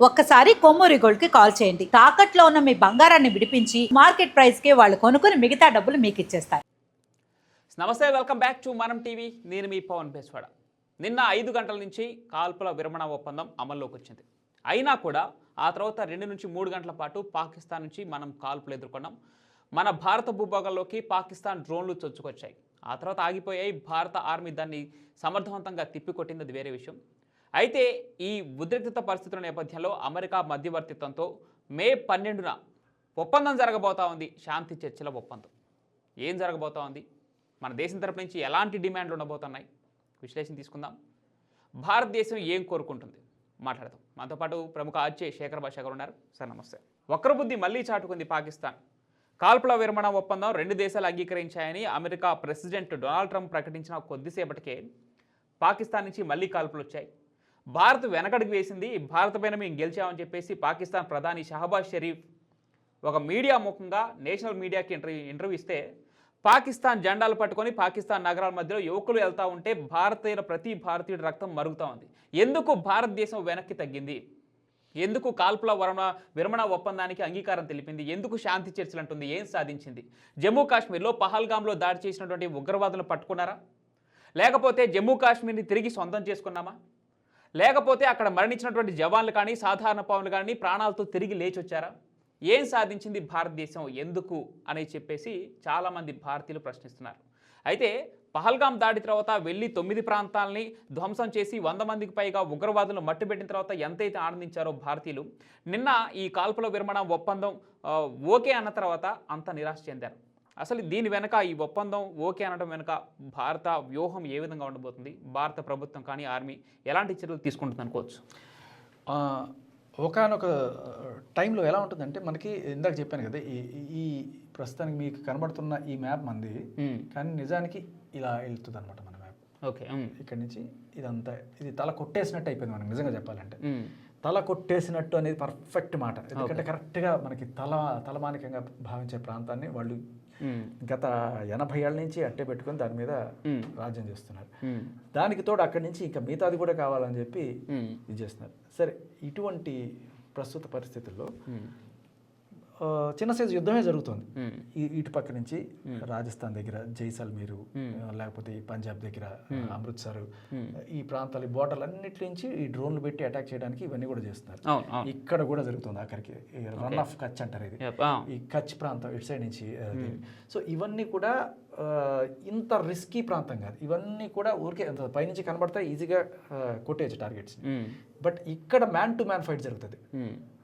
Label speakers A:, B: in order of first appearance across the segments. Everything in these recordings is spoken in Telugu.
A: ఒక్కసారి కొమ్మూరి గోల్డ్కి కాల్ చేయండి. తాకట్లో ఉన్న మీ బంగారాన్ని విడిపించి మార్కెట్ ప్రైస్కి వాళ్ళు కొనుక్కుని మిగతా డబ్బులు మీకు ఇచ్చేస్తారు.
B: నమస్తే welcome back to Manam TV. నేను మీ పవన్ బేస్వాడ. నిన్న ఐదు గంటల నుంచి కాల్పుల విరమణ ఒప్పందం అమల్లోకి వచ్చింది. అయినా కూడా ఆ తర్వాత రెండు నుంచి మూడు గంటల పాటు పాకిస్తాన్ నుంచి మనం కాల్పులు ఎదుర్కొన్నాం. మన భారత భూభాగంలోకి పాకిస్తాన్ డ్రోన్లు చొచ్చుకొచ్చాయి. ఆ తర్వాత ఆగిపోయాయి. భారత ఆర్మీ దాన్ని సమర్థవంతంగా తిప్పికొట్టింది అది వేరే విషయం. అయితే ఈ ఉద్రిక్తత పరిస్థితుల నేపథ్యంలో అమెరికా మధ్యవర్తిత్వంతో మే పన్నెండున ఒప్పందం జరగబోతా ఉంది. శాంతి చర్చల ఒప్పందం. ఏం జరగబోతా ఉంది? మన దేశం తరపు నుంచి ఎలాంటి డిమాండ్లు ఉండబోతున్నాయి? విశ్లేషణ తీసుకుందాం. భారతదేశం ఏం కోరుకుంటుంది? మాట్లాడదాం. మనతో పాటు ప్రముఖ ఆర్చే శేఖర్ భాష గారు ఉన్నారు. సార్ నమస్తే. వక్రబుద్ధి మళ్ళీ చాటుకుంది పాకిస్తాన్. కాల్పుల విరమణ ఒప్పందం రెండు దేశాలు అంగీకరించాయని అమెరికా ప్రెసిడెంట్ డొనాల్డ్ ట్రంప్ ప్రకటించిన కొద్దిసేపటికే పాకిస్తాన్ నుంచి మళ్ళీ కాల్పులు వచ్చాయి భారత్ వెనకడికి వేసింది భారత్ పైన మేము గెలిచామని చెప్పేసి పాకిస్తాన్ ప్రధాని షహబాజ్ షరీఫ్ ఒక మీడియా ముఖంగా నేషనల్ మీడియాకి ఇంటర్వ్యూ ఇంటర్వ్యూ ఇస్తే పాకిస్తాన్ జెండాలు పట్టుకొని పాకిస్తాన్ నగరాల మధ్యలో యువకులు వెళ్తూ ఉంటే భారతీయుల ప్రతి భారతీయుడి రక్తం మరుగుతూ ఉంది. ఎందుకు భారతదేశం వెనక్కి తగ్గింది? ఎందుకు కాల్పుల వరణ విరమణ ఒప్పందానికి అంగీకారం తెలిపింది? ఎందుకు శాంతి చర్చలు అంటుంది? ఏం సాధించింది? జమ్మూ కాశ్మీర్లో పహల్గామ్లో దాడి చేసినటువంటి ఉగ్రవాదులను పట్టుకున్నారా? లేకపోతే జమ్మూ కాశ్మీర్ని తిరిగి సొంతం చేసుకున్నామా? లేకపోతే అక్కడ మరణించినటువంటి జవాన్లు కానీ సాధారణ పౌరులు కానీ ప్రాణాలతో తిరిగి లేచి వచ్చారా ఏం సాధించింది భారతదేశం? ఎందుకు? అని చెప్పేసి చాలామంది భారతీయులు ప్రశ్నిస్తున్నారు. అయితే పహల్గాం దాడి తర్వాత వెళ్ళి తొమ్మిది ప్రాంతాలని ధ్వంసం చేసి వంద మందికి పైగా ఉగ్రవాదులను మట్టుబెట్టిన తర్వాత ఎంతైతే ఆనందించారో భారతీయులు నిన్న ఈ కాల్పుల విరమణ ఒప్పందం ఓకే అన్న తర్వాత అంత నిరాశ చెందారు. అసలు దీని వెనక ఈ ఒప్పందం ఓకే అనడం వెనుక భారత వ్యూహం ఏ విధంగా ఉండబోతుంది? భారత ప్రభుత్వం కానీ ఆర్మీ ఎలాంటి చర్యలు తీసుకుంటుంది అనుకోవచ్చు?
C: ఒకనొక టైంలో ఎలా ఉంటుందంటే మనకి ఇందాక చెప్పాను కదా ఈ ఈ ప్రస్తుతానికి మీకు కనబడుతున్న ఈ మ్యాప్ మంది కానీ నిజానికి ఇలా వెళ్తుంది అనమాట మన మ్యాప్.
B: ఓకే
C: ఇక్కడ నుంచి ఇదంతా ఇది తల కొట్టేసినట్టు అయిపోయింది మనకి నిజంగా చెప్పాలంటే. తల కొట్టేసినట్టు అనేది పర్ఫెక్ట్ మాట. ఎందుకంటే కరెక్ట్గా మనకి తల తలమానికంగా భావించే ప్రాంతాన్ని వాళ్ళు గత ఎనభై ఏళ్ళ నుంచి అట్టే పెట్టుకొని దాని మీద రాజ్యం చేస్తున్నారు. దానికి తోడు అక్కడి నుంచి ఇంకా మిగతాది కూడా కావాలని చెప్పి ఇది చేస్తున్నారు. సరే ఇటువంటి ప్రస్తుత పరిస్థితుల్లో చిన్న సైజు యుద్ధమే జరుగుతుంది. ఈ ఇటు పక్క నుంచి రాజస్థాన్ దగ్గర జైసల్మీరు లేకపోతే ఈ పంజాబ్ దగ్గర అమృత్సర్ ఈ ప్రాంతాలు బోర్డర్లు అన్నిటి నుంచి ఈ డ్రోన్లు పెట్టి అటాక్ చేయడానికి ఇవన్నీ కూడా చేస్తున్నారు. ఇక్కడ కూడా జరుగుతుంది ఆఖరికి. రన్ ఆఫ్ కచ్ అంటారు ఇది. ఈ కచ్ ప్రాంతం ఇటు సైడ్ నుంచి. సో ఇవన్నీ కూడా ఇంత రిస్కీ ప్రాంతం కాదు. ఇవన్నీ కూడా ఊరికే పైనుంచి కనబడతాయి ఈజీగా కొట్టేయచ్చు టార్గెట్స్. బట్ ఇక్కడ మ్యాన్ టు మ్యాన్ ఫైట్ జరుగుతుంది.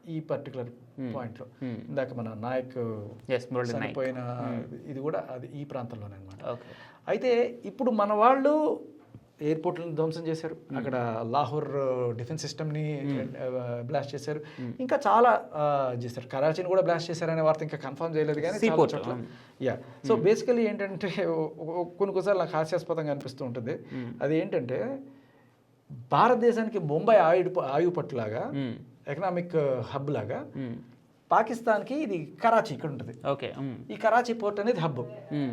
C: ఈ పర్టికులర్ పాయింట్లో ఇందాక మన నాయక్. చనిపోయిన ఇది కూడా అది ఈ ప్రాంతంలోనే అనమాట అయితే ఇప్పుడు మన వాళ్ళు ఎయిర్పోర్ట్లను ధ్వంసం చేశారు. అక్కడ లాహోర్ డిఫెన్స్ సిస్టమ్ని బ్లాస్ట్ చేశారు. ఇంకా చాలా ఆ, చేశారు. కరాచీని కూడా బ్లాస్ట్ చేశారనే వార్త ఇంకా కన్ఫర్మ్ చేయలేదు కానీ చోట్ల. యా సో బేసికలీ ఏంటంటే కొన్ని కొన్నిసార్లు నాకు హాస్యాస్పదంగా అనిపిస్తూ ఉంటుంది. అది ఏంటంటే భారతదేశానికి ముంబై ఆయుడు ఆయువు పట్టులాగా ఎకనామిక్ హబ్ లాగా. పాకిస్తాన్కి ఇది కరాచీ ఇక్కడ ఉంటుంది.
B: Okay hmm.
C: ఈ కరాచీ పోర్ట్ అనేది హబ్
B: మ్మ్.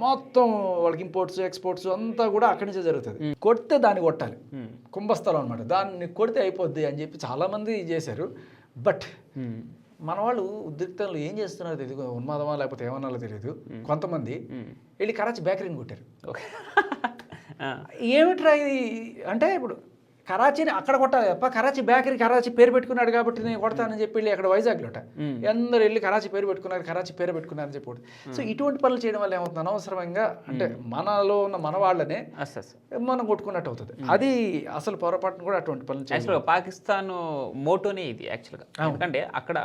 C: మొత్తం వాళ్ళకి ఇంపోర్ట్స్ ఎక్స్పోర్ట్స్ అంతా కూడా అక్కడి నుంచే జరుగుతుంది. కొడితే దాన్ని కొట్టాలి. కుంభస్థలం అనమాట దాన్ని కొడితే అయిపోద్ది అని చెప్పి చాలా మంది చేశారు బట్. మన వాళ్ళు ఉద్రిక్తంలో ఏం చేస్తున్నారో తెలియదు ఉన్మాదమా లేకపోతే ఏమన్నారో తెలియదు కొంతమంది వెళ్ళి కరాచీ బేకరీని కొట్టారు. ఏమిట్రా ఇది? అంటే ఇప్పుడు కరాచీని అక్కడ కొట్టాలి తప్ప కరాచీ బేకరీ కరాచీ పేరు పెట్టుకున్నాడు కాబట్టి నేను కొడతానని చెప్పి వెళ్ళి అక్కడ వైజాగ్లోట అందరూ వెళ్ళి కరాచీ పేరు పెట్టుకున్నారు కరాచీ పేరు పెట్టుకున్నారని చెప్పి. సో ఇటువంటి పనులు చేయడం వల్ల ఏమవుతుంది? అనవసరంగా అంటే మనలో ఉన్న మన వాళ్ళనే మనం కొట్టుకున్నట్టు అవుతుంది. అది అసలు పొరపాటును కూడా అటువంటి పనులు
B: యాక్చువల్గా పాకిస్తాన్ మోటోనే ఇది యాక్చువల్గా. ఎందుకంటే అక్కడ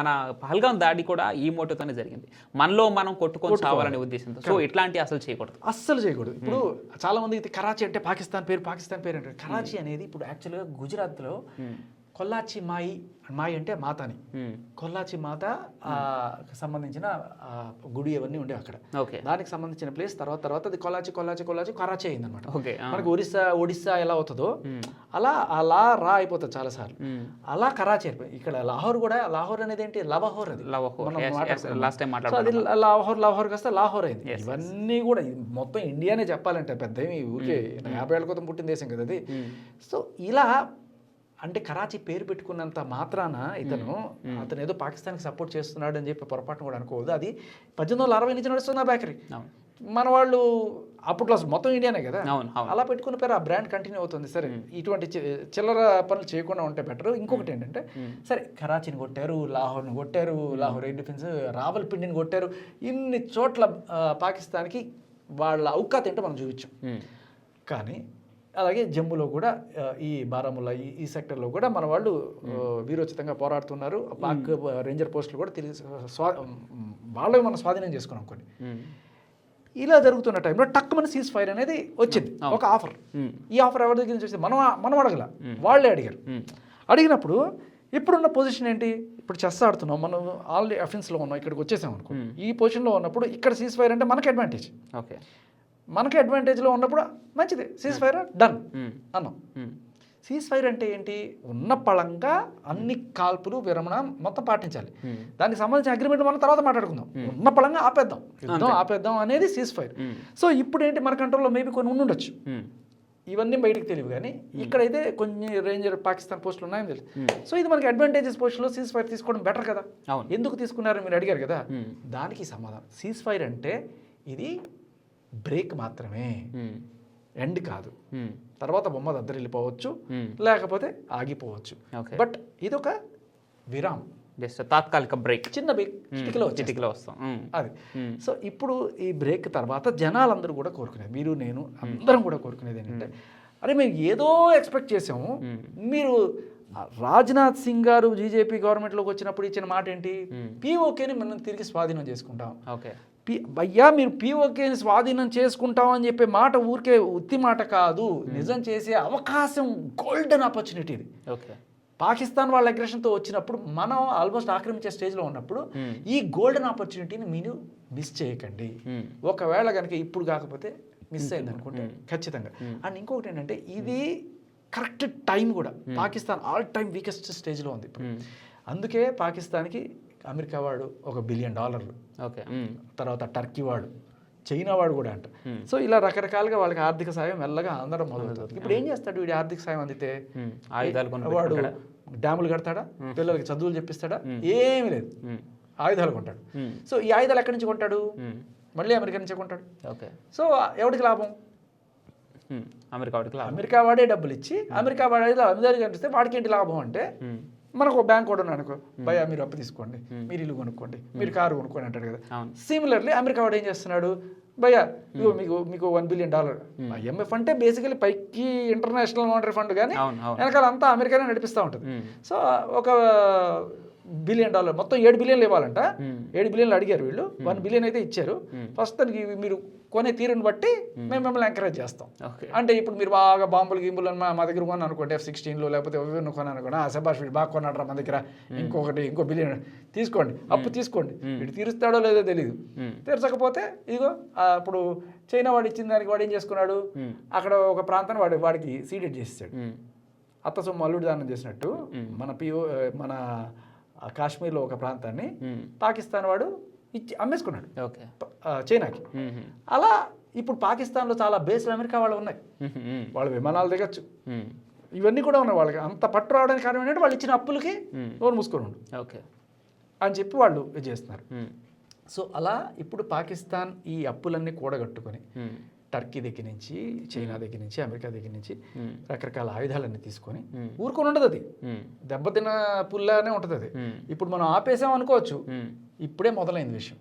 B: మన పహల్గాం దాడి కూడా ఈ మోటోతోనే జరిగింది. మనలో మనం కొట్టుకొని చావాలనే ఉద్దేశంతో. సో ఇట్లాంటి అసలు చేయకూడదు.
C: అస్సలు చేయకూడదు. ఇప్పుడు చాలా మంది కరాచీ అంటే పాకిస్తాన్ పేరు పాకిస్తాన్ పేరు అంటారు. కరాచీ అనేది ఇప్పుడు యాక్చువల్గా గుజరాత్లో కొల్లాచి మాయి మాయి అంటే మాతాని. కొల్లాచి మాత సంబంధించిన గుడి అవన్నీ ఉండే అక్కడ. దానికి సంబంధించిన ప్లేస్ తర్వాత తర్వాత అది కొల్లాచి కొల్లాచి కొల్లాచి కరాచీ అయింది అనమాట. మనకు ఒరిస్సా ఒడిస్సా ఎలా అవుతుందో అలా అలా రా అయిపోతుంది చాలా సార్లు. అలా కరాచీ అయిపోయింది ఇక్కడ లాహోర్ కూడా లాహోర్ అనేది ఏంటి? లవహోర్ అది. అది లాహోర్ లాహోర్ కాస్త లాహోర్ అయింది. ఇవన్నీ కూడా మొత్తం ఇండియానే చెప్పాలంటే పెద్ద ఏమి ఊరికే యాభై ఏళ్ళ క్రితం పుట్టిన దేశం కదా అది. సో ఇలా అంటే కరాచీ పేరు పెట్టుకున్నంత మాత్రాన ఇతను అతను ఏదో పాకిస్తాన్కి సపోర్ట్ చేస్తున్నాడు అని చెప్పి పొరపాటున కూడా అనుకోవద్దు. అది పద్దెనిమిది వందల అరవై నుంచి నడుస్తుంది ఆ బేకరీ. మన వాళ్ళు అప్పట్లో మొత్తం ఇండియానే కదా? అలా పెట్టుకున్న పేరు ఆ బ్రాండ్ కంటిన్యూ అవుతుంది. సరే ఇటువంటి చిల్లర పనులు చేయకుండా ఉంటే బెటర్ ఇంకొకటి ఏంటంటే సరే కరాచీని కొట్టారు లాహోర్ని కొట్టారు లాహోర్ ఎయిర్ డిఫెన్స్ రావల్పిండిని కొట్టారు. ఇన్ని చోట్ల పాకిస్తాన్కి వాళ్ళ ఔకాత్ ఏంటో మనం చూపించాం. కానీ అలాగే జమ్మూలో కూడా ఈ బారాముల్లా ఈ ఈ సెక్టర్లో కూడా మన వాళ్ళు వీరోచితంగా పోరాడుతున్నారు. పాక్ రేంజర్ పోస్టులు కూడా తిరిగి స్వా వాళ్ళవి మనం స్వాధీనం చేసుకున్నాం కొన్ని. ఇలా జరుగుతున్న టైంలో టక్ మన సీజ్ ఫైర్ అనేది వచ్చింది. ఒక ఆఫర్. ఈ ఆఫర్ ఎవరి దగ్గర నుంచి వచ్చింది? మనం మనం అడగల. వాళ్ళే అడిగారు. అడిగినప్పుడు ఇప్పుడున్న పొజిషన్ ఏంటి? ఇప్పుడు చెస్ ఆడుతున్నాం. మనం ఆల్రెడీ అఫెన్స్లో ఉన్నాం. ఇక్కడికి వచ్చేసాం అనుకో. ఈ పొజిషన్లో ఉన్నప్పుడు ఇక్కడ సీజ్ ఫైర్ అంటే మనకి అడ్వాంటేజ్
B: ఓకే.
C: మనకి అడ్వాంటేజ్లో ఉన్నప్పుడు? మంచిది. Cease fire done. అన్నాం. సీజ్ ఫైర్ అంటే ఏంటి? ఉన్న పళంగా అన్ని కాల్పులు విరమణ మొత్తం పాటించాలి.
B: ఉమ్.
C: దానికి సంబంధించిన అగ్రిమెంట్ మనం తర్వాత మాట్లాడుకుందాం. ఉన్న పళంగా ఆపేద్దాం. యుద్ధం ఆపేద్దాం అనేది సీజ్ ఫైర్. సో ఇప్పుడు ఏంటి? మన కంట్రోల్లో మేబీ కొన్ని ఉండుండొచ్చు.
B: ఉమ్.
C: ఇవన్నీ బయటికి తెలియదు కానీ ఇక్కడైతే కొన్ని రేంజర్ పాకిస్తాన్ పోస్టులు ఉన్నాయని తెలుసు. సో ఇది మనకి అడ్వాంటేజెస్ పోస్టులో సీజ్ ఫైర్ తీసుకోవడం బెటర్ కదా. ఎందుకు తీసుకున్నారని మీరు అడిగారు కదా. దానికి సమాధానం. సీజ్ ఫైర్ అంటే ఇది బ్రేక్ మాత్రమే. ఎండ్ కాదు. తర్వాత బొమ్మ దద్దరిల్లిపోవచ్చు
B: ఉమ్.
C: లేకపోతే ఆగిపోవచ్చు. బట్ ఇదొక విరామ్.
B: జస్ట్ తాత్కాలిక బ్రేక్.
C: చిన్న బిగ్ చిటికలో
B: వస్తాం.
C: అది. సో ఇప్పుడు ఈ బ్రేక్ తర్వాత జనాలందరూ కూడా కోరుకునేది మీరు నేను అందరం కూడా కోరుకునేది ఏంటంటే అరే మేము ఏదో ఎక్స్పెక్ట్ చేసాము. మీరు రాజ్నాథ్ సింగ్ గారు బీజేపీ గవర్నమెంట్లోకి వచ్చినప్పుడు ఇచ్చిన మాట ఏంటి పీఓకేని మనం తిరిగి స్వాధీనం చేసుకుంటాం.
B: ఓకే.
C: పి భయ్యా మీరు పీఓకేని స్వాధీనం చేసుకుంటాం అని చెప్పే మాట ఊరికే ఉత్తి మాట కాదు. నిజం చేసే అవకాశం గోల్డెన్ ఆపర్చునిటీ ఇది.
B: ఓకే.
C: పాకిస్తాన్ వాళ్ళ అగ్రెషన్తో వచ్చినప్పుడు మనం ఆల్మోస్ట్ ఆక్రమించే స్టేజ్లో ఉన్నప్పుడు ఈ గోల్డెన్ ఆపర్చునిటీని మీరు మిస్ చేయకండి. ఒకవేళ కనుక ఇప్పుడు కాకపోతే మిస్ అయింది అనుకుంటే ఖచ్చితంగా. అండ్ ఇంకొకటి ఏంటంటే ఇది కరెక్ట్ టైం కూడా. పాకిస్తాన్ ఆల్ టైమ్ వీకెస్ట్ స్టేజ్లో ఉంది ఇప్పుడు.
B: ఉమ్.
C: అందుకే పాకిస్తాన్కి అమెరికా వాడు ఒక బిలియన్ డాలర్లు.
B: ఓకే. ఉమ్.
C: తర్వాత టర్కీ వాడు చైనా వాడు కూడా అంట. సో ఇలా రకరకాలుగా వాళ్ళకి ఆర్థిక సాయం మెల్లగా అందడం మొదలవుతుంది ఇప్పుడు ఏం చేస్తాడు వీడి ఆర్థిక సాయం అందితే.
B: ఆయుధాలు
C: వాడు? డ్యాములు కడతాడా? పిల్లలకి చదువులు చెప్పిస్తాడా? ఏమీ లేదు. ఆయుధాలు కొంటాడు. సో ఈ ఆయుధాలు ఎక్కడి నుంచి కొంటాడు. మళ్ళీ అమెరికా నుంచే కొంటాడు.
B: ఓకే.
C: సో ఎవరికి లాభం.
B: అమెరికా వాడికి
C: అమెరికా వాడే డబ్బులు ఇచ్చి అమెరికా వాడే అమెరికా కనిపిస్తే వాడికి ఏంటి లాభం అంటే. మనకు ఒక బ్యాంక్ కూడా ఉన్నాడు అనుకో భయ మీరు అప్పు తీసుకోండి మీరు ఇల్లు కొనుక్కోండి మీరు కారు కొనుక్కోండి అంటాడు కదా. సిమిలర్లీ అమెరికా వాడు ఏం చేస్తున్నాడు? భయ్య ఇగో మీకు మీకు వన్ బిలియన్ డాలర్ ఐఎంఎఫ్ అంటే బేసికలీ పైకి ఇంటర్నేషనల్ మానిటరీ ఫండ్ కానీ వెనకాల అంతా అమెరికానే నడిపిస్తూ ఉంటుంది. సో ఒక బిలియన్ డాలర్ మొత్తం ఏడు బిలియన్లు ఇవ్వాలంట.
B: ఉమ్.
C: ఏడు బిలియన్లు అడిగారు వీళ్ళు. వన్ బిలియన్ అయితే ఇచ్చారు. ఫస్ట్ దానికి మీరు కొనే తీరుని బట్టి మేము మిమ్మల్ని ఎంకరేజ్ చేస్తాం. అంటే ఇప్పుడు మీరు బాగా బాంబులు గింబులు అని మా దగ్గర కొన్నాను అనుకోండి ఎఫ్ సిక్స్టీన్లో లేకపోతే ఎవరిని కొన్నాను అనుకోండి. ఆ శబాష్ వీడు బాగా కొన్నాడు మన దగ్గర. ఇంకొకటి ఇంకో బిలియన్ తీసుకోండి. అప్పు తీసుకోండి. వీడు తీరుస్తాడో లేదో తెలియదు. తీర్చకపోతే ఇదిగో ఆ, ఇప్పుడు చైనా వాడు ఇచ్చిన దానికి వాడు ఏం చేసుకున్నాడు. అక్కడ ఒక ప్రాంతాన్ని వాడు వాడికి సీడెడ్ చేసేసాడు. అత్త సొమ్ము అల్లుడు దానం చేసినట్టు మన పిఓ మన కాశ్మీర్లో ఒక ప్రాంతాన్ని. పాకిస్తాన్ వాడు ఇచ్చి అమ్మేసుకున్నాడు చైనాకి. అలా ఇప్పుడు పాకిస్తాన్లో చాలా బేస్లు అమెరికా వాళ్ళు ఉన్నాయి. వాళ్ళ విమానాలు దిగచ్చు. ఇవన్నీ కూడా ఉన్నాయి వాళ్ళకి అంత పట్టు రావడానికి కారణం ఏంటంటే వాళ్ళు ఇచ్చిన అప్పులకి. నోరు మూసుకొని ఉండు
B: ఓకే
C: అని చెప్పి వాళ్ళు చేస్తున్నారు. సో అలా ఇప్పుడు పాకిస్తాన్ ఈ అప్పులన్నీ కూడగట్టుకొని. టర్కీ దగ్గర నుంచి చైనా దగ్గర నుంచి అమెరికా దగ్గర నుంచి. రకరకాల ఆయుధాలన్నీ తీసుకొని. ఊరుకొని ఉండదు అది. దెబ్బతిన్న పుల్లానే ఉంటుంది అది. ఇప్పుడు మనం ఆపేసాం అనుకోవచ్చు. ఇప్పుడే మొదలైంది విషయం.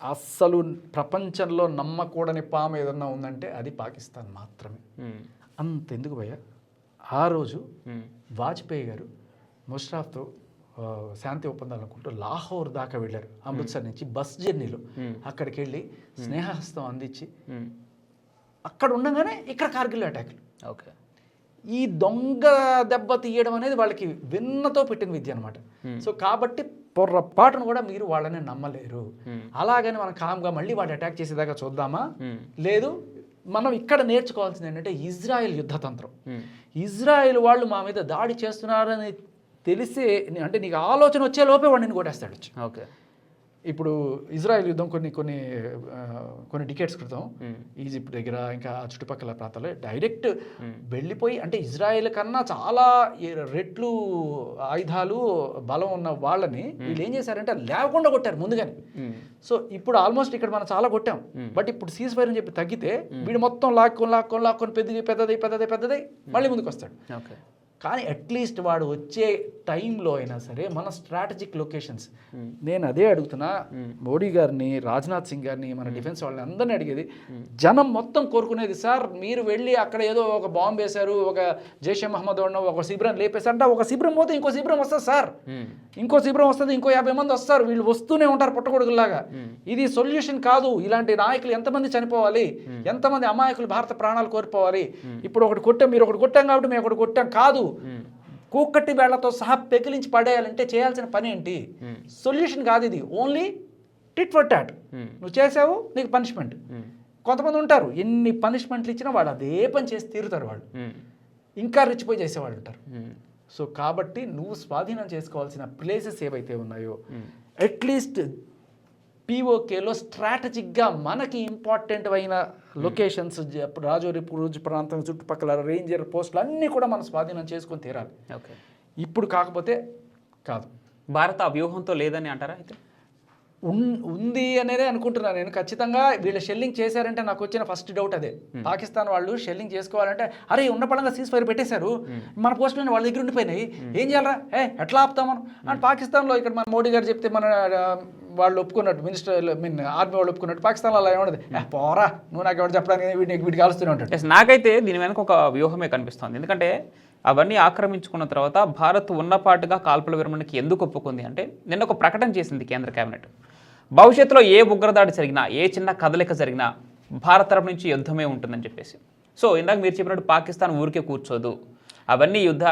C: అస్సలు ప్రపంచంలో నమ్మకూడని పాము ఏదన్నా ఉందంటే అది పాకిస్తాన్ మాత్రమే. అంతెందుకు భయ్య ఆ రోజు. వాజ్పేయి గారు ముషరాఫ్తో శాంతి ఒప్పందాలు అనుకుంటూ లాహోర్ దాకా వెళ్ళారు అమృత్సర్ నుంచి బస్ జర్నీలో. అక్కడికి వెళ్ళి స్నేహహస్తం అందించి. అక్కడ ఉండగానే ఇక్కడ కార్గిల్ అటాక్లు.
B: ఓకే.
C: ఈ దొంగ దెబ్బ తీయడం అనేది వాళ్ళకి విన్నతో పెట్టిన విద్య అనమాట సో కాబట్టి పొర్రపాటును కూడా మీరు వాళ్ళని నమ్మలేరు. అలాగని మనం కామ్గా మళ్ళీ వాడు అటాక్ చేసేదాకా చూద్దామా. లేదు మనం ఇక్కడ నేర్చుకోవాల్సింది ఏంటంటే ఇజ్రాయెల్ యుద్ధతంత్రం. ఇజ్రాయెల్ వాళ్ళు మా మీద దాడి చేస్తున్నారని తెలిసే అంటే నీకు ఆలోచన వచ్చే లోపే వాడు నేను కొట్టేస్తాడు.
B: ఓకే.
C: ఇప్పుడు ఇజ్రాయెల్ యుద్ధం కొన్ని కొన్ని కొన్ని డికేట్స్ క్రితం ఈజిప్ట్ దగ్గర ఇంకా ఆ చుట్టుపక్కల ప్రాంతాల్లో డైరెక్ట్ వెళ్ళిపోయి అంటే ఇజ్రాయెల్ కన్నా చాలా రెట్లు ఆయుధాలు బలం ఉన్న వాళ్ళని వీళ్ళు ఏం చేశారంటే లేకుండా కొట్టారు ముందుగానే. సో ఇప్పుడు ఆల్మోస్ట్ ఇక్కడ మనం చాలా కొట్టాం. బట్ ఇప్పుడు సీజ్ ఫైర్ అని చెప్పి తగ్గితే వీడు మొత్తం లాక్కొని లాక్కొని లాక్కొని పెద్దది పెద్దది పెద్దది పెద్దది మళ్ళీ ముందుకు వస్తాడు
B: ఓకే.
C: కానీ అట్లీస్ట్ వాడు వచ్చే టైంలో అయినా సరే మన స్ట్రాటజిక్ లొకేషన్స్ నేను అదే అడుగుతున్నా మోడీ గారిని రాజ్నాథ్ సింగ్ గారిని మన డిఫెన్స్ వాళ్ళని అందరినీ అడిగేది జనం మొత్తం కోరుకునేది సార్ మీరు వెళ్ళి అక్కడ ఏదో ఒక బాంబు వేశారు ఒక జైషే మహమ్మద్ ఉన్న ఒక శిబిరం లేపేశారంటే ఒక శిబిరం పోతే ఇంకో శిబిరం వస్తుంది సార్. ఇంకో శిబిరం వస్తుంది ఇంకో యాభై మంది వస్తారు వీళ్ళు వస్తూనే ఉంటారు పుట్టగొడుగులాగా ఇది సొల్యూషన్ కాదు. ఇలాంటి నాయకులు ఎంతమంది చనిపోవాలి? ఎంతమంది అమాయకులు భారత ప్రాణాలు కోల్పోవాలి? ఇప్పుడు ఒకటి కొట్టాం మీరు ఒకటి కొట్టాం కాబట్టి మేము ఒకటి కొట్టాం కాదు. కూకట్టి వేళ్ళతో సహా పెకిలించి పడేయాలంటే చేయాల్సిన పని ఏంటి? సొల్యూషన్ కాదు ఇది. ఓన్లీ టిట్ ఫర్ టాట్ నువ్వు చేసావు నీకు పనిష్మెంట్. కొంతమంది ఉంటారు ఎన్ని పనిష్మెంట్లు ఇచ్చినా వాళ్ళు అదే పని చేసి తీరుతారు వాళ్ళు. ఇంకా రెచ్చిపోయి చేసేవాళ్ళు ఉంటారు. సో కాబట్టి నువ్వు స్వాధీనం చేసుకోవాల్సిన ప్లేసెస్ ఏవైతే ఉన్నాయో అట్లీస్ట్ పీఓకేలో స్ట్రాటజిక్గా మనకి ఇంపార్టెంట్ అయిన లొకేషన్స్ రాజోరి పురుజ్ ప్రాంతం చుట్టుపక్కల రేంజర్ పోస్టులు అన్నీ కూడా మనం స్వాధీనం చేసుకొని తీరాలి.
B: ఓకే
C: ఇప్పుడు కాకపోతే కాదు.
B: భారత ఆ వ్యూహంతో లేదని అంటారా అయితే?
C: ఉంది అనేదే అనుకుంటున్నాను. నేను ఖచ్చితంగా వీళ్ళు షెల్లింగ్ చేశారంటే నాకు వచ్చిన ఫస్ట్ డౌట్ అదే. పాకిస్తాన్ వాళ్ళు షెల్లింగ్ చేసుకోవాలంటే అరే ఉన్న పడంగా సీజ్ ఫైర్ పెట్టేశారు. మన పోస్టులు వాళ్ళ దగ్గర ఉండిపోయినాయి. ఏం చేయాలరా? ఏ ఎట్లా ఆపుతాం మనం? అండ్ పాకిస్తాన్లో ఇక్కడ మన మోడీ గారు చెప్తే మన వాళ్ళు ఒప్పుకున్నట్టు మినిస్టర్ మీన్ ఆర్మీ వాళ్ళు ఒప్పుకున్నట్టు పాకిస్తాన్లో అలా ఏమన్నది "ఏ, పోరా నువ్వు నాకు ఎవరు చెప్పడానికి వీటికి వీటికి కాలుస్తూనే ఉంటాడు
B: నాకైతే దీని వెనక ఒక వ్యూహమే కనిపిస్తుంది. ఎందుకంటే అవన్నీ ఆక్రమించుకున్న తర్వాత భారత్ ఉన్నపాటుగా కాల్పుల విరమణకి ఎందుకు ఒప్పుకుంది అంటే నిన్న ఒక ప్రకటన చేసింది కేంద్ర కేబినెట్ భవిష్యత్తులో ఏ ఉగ్రదాడి జరిగినా ఏ చిన్న కదలిక జరిగినా భారత్ తరపు నుంచి యుద్ధమే ఉంటుందని చెప్పేసి. సో ఇందాక మీరు చెప్పినట్టు పాకిస్తాన్ ఊరికే కూర్చోదు. అవన్నీ యుద్ధ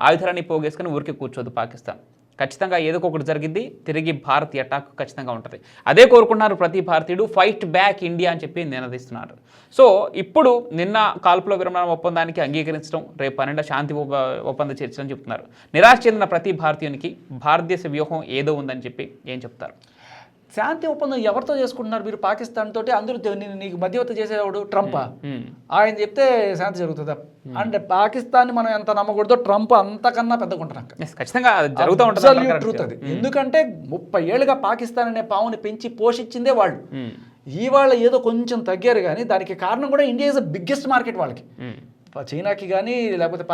B: ఆయుధాలన్నీ పోగేసుకొని ఊరికే కూర్చోదు పాకిస్తాన్. ఖచ్చితంగా ఏదో ఒకటి జరిగింది తిరిగి భారత్ అటాక్ ఖచ్చితంగా ఉంటుంది. అదే కోరుకుంటున్నారు ప్రతి భారతీయుడు ఫైట్ బ్యాక్ ఇండియా అని చెప్పి నినదిస్తున్నారు. సో ఇప్పుడు నిన్న కాల్పుల విరమణ ఒప్పందానికి అంగీకరించడం రేపు పన్నెండు శాంతి ఒప్ప- ఒప్పంద చర్చలు అని చెప్తున్నారు. నిరాశ చెందిన ప్రతి భారతీయునికి భారతదేశ వ్యూహం ఏదో ఉందని చెప్పి ఏం చెప్తారు?
C: శాంతి ఒప్పందం ఎవరితో చేసుకుంటున్నారు? మీరు పాకిస్తాన్ తోటి అందరూ నీకు మధ్యవర్తి చేసేవాడు ట్రంపా. ఆయన చెప్తే శాంతి జరుగుతుందా? అంటే పాకిస్తాన్ మనం ఎంత నమ్మకూడదో ట్రంప్ అంతకన్నా పెద్దగుంటున్నాక
B: Yes, ఖచ్చితంగా జరుగుతూ ఉంటుంది
C: ట్రూత్ అది. ఎందుకంటే ముప్పై ఏళ్ళుగా పాకిస్తాన్ అనే పావుని పెంచి పోషించిందే వాళ్ళు. ఇవాళ ఏదో కొంచెం తగ్గారు కానీ దానికి కారణం కూడా ఇండియా ఇస్ బిగ్గెస్ట్ మార్కెట్ వాళ్ళకి. చైనాకి కానీ లేకపోతే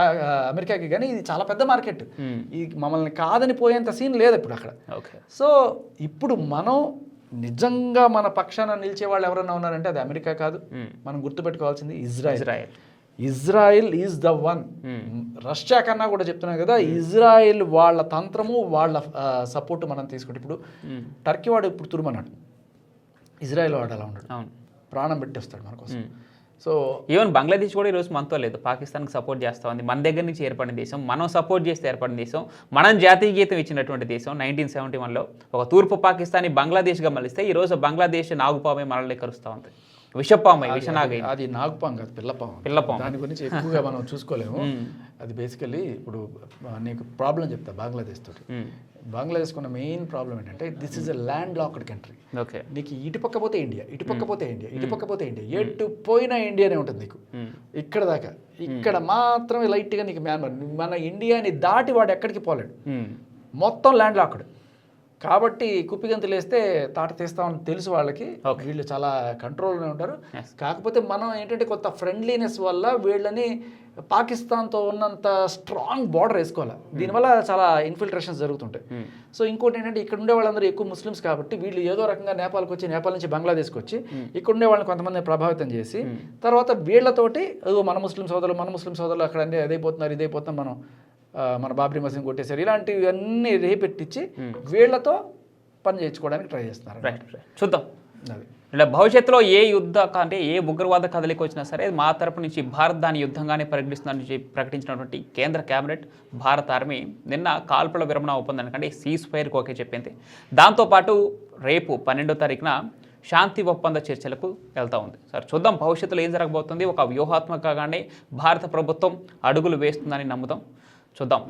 C: అమెరికాకి కానీ ఇది చాలా పెద్ద మార్కెట్. ఈ మమ్మల్ని కాదని పోయేంత సీన్ లేదు ఇప్పుడు అక్కడ.
B: ఓకే.
C: సో ఇప్పుడు మనం నిజంగా మన పక్షాన నిలిచే వాళ్ళు ఎవరైనా ఉన్నారంటే అది అమెరికా కాదు. మనం గుర్తుపెట్టుకోవాల్సింది Israel.
B: Israel.
C: Israel is the one. Russia కన్నా కూడా చెప్తున్నాను కదా ఇజ్రాయెల్ వాళ్ళ తంత్రము వాళ్ళ సపోర్ట్ మనం తీసుకుంటే ఇప్పుడు టర్కీ వాడు ఇప్పుడు తురుమన్నాడు. ఇజ్రాయెల్ వాడు అలా ఉన్నాడు. ప్రాణం పెట్టేస్తాడు మన కోసం. సో
B: ఈవెన్ బంగ్లాదేశ్ కూడా ఈరోజు మనతో లేదు. పాకిస్తాన్కి సపోర్ట్ చేస్తా ఉంది. మన దగ్గర నుంచి ఏర్పడిన దేశం మనం సపోర్ట్ చేస్తే ఏర్పడిన దేశం మనం జాతీయ గీతం ఇచ్చినటువంటి దేశం నైన్టీన్ సెవెంటీ వన్లో ఒక తూర్పు పాకిస్తాన్ని బంగ్లాదేశ్గా మలిస్తే ఈరోజు బంగ్లాదేశ్ నాగుపామే మనల్ని కరుస్తూ ఉంది. విషపామై విషనాగై
C: అది నాగుపాం కాదు పిల్లపాం
B: పిల్లపాము.
C: దాని గురించి ఎక్కువగా మనం చూసుకోలేము. అది బేసికలీ ఇప్పుడు నీకు ప్రాబ్లం చెప్తా బంగ్లాదేశ్ తోటి. బంగ్లాదేశ్ ఉన్న మెయిన్ ప్రాబ్లం ఏంటంటే this is a land locked country
B: okay.
C: నీకు ఇటు పక్క పోతే ఇండియా ఇటు పక్క పోతే ఇండియా ఇటు పక్క పోతే ఇండియా ఎటు పోయినా ఇండియానే ఉంటుంది నీకు. ఇక్కడ దాకా. ఇక్కడ మాత్రమే లైట్గా నీకు మ్యాన్మర్ మన ఇండియాని దాటి వాడు ఎక్కడికి పోలేడు. మొత్తం ల్యాండ్ లాక్డ్ కాబట్టి కుప్పిగంతులు వేస్తే తాట తీస్తామని తెలుసు వాళ్ళకి. వీళ్ళు చాలా కంట్రోల్లోనే ఉంటారు. కాకపోతే మనం ఏంటంటే కొంత ఫ్రెండ్లీనెస్ వల్ల వీళ్ళని పాకిస్తాన్తో ఉన్నంత స్ట్రాంగ్ బార్డర్ వేసుకోవాలి. దీనివల్ల చాలా ఇన్ఫిల్ట్రేషన్స్ జరుగుతుంటాయి. సో ఇంకోటి ఏంటంటే ఇక్కడ ఉండే వాళ్ళందరూ ఎక్కువ ముస్లిమ్స్ కాబట్టి వీళ్ళు ఏదో రకంగా నేపాల్కి వచ్చి నేపాల్ నుంచి బంగ్లాదేశ్కి వచ్చి ఇక్కడ ఉండే వాళ్ళని కొంతమంది ప్రభావితం చేసి తర్వాత వీళ్ళతోటి "అదిగో మన ముస్లిం సోదరులు మన ముస్లిం సోదరులు అక్కడ అదైపోతున్నారు ఇదైపోతున్నారు మనం మన బాబ్రీ మసీద్ కొట్టేశారు. ఇలాంటివన్నీ రేపెట్టించి వీళ్ళతో పని చేయించుకోవడానికి ట్రై చేస్తున్నారు.
B: చూద్దాం.
C: అది.
B: ఇలా భవిష్యత్తులో ఏ యుద్ధ అంటే ఏ ఉగ్రవాద కదలిక వచ్చినా సరే మా తరపు నుంచి భారత్ దాని యుద్ధంగానే పరిగణిస్తుందని చెప్పి ప్రకటించినటువంటి కేంద్ర కేబినెట్ భారత ఆర్మీ నిన్న కాల్పుల విరమణ ఒప్పందానికి అంటే సీజ్ ఫైర్కి ఓకే చెప్పింది. దాంతోపాటు రేపు పన్నెండో తారీఖున శాంతి ఒప్పంద చర్చలకు వెళ్తా ఉంది. సార్ చూద్దాం భవిష్యత్తులో ఏం జరగబోతుంది. ఒక వ్యూహాత్మకంగానే భారత ప్రభుత్వం అడుగులు వేస్తుందని నమ్ముదాం చూద్దాం.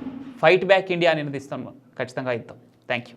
B: ఫైట్ బ్యాక్ ఇండియా అని నినదిస్తాం ఖచ్చితంగా ఇద్దాం. Thank you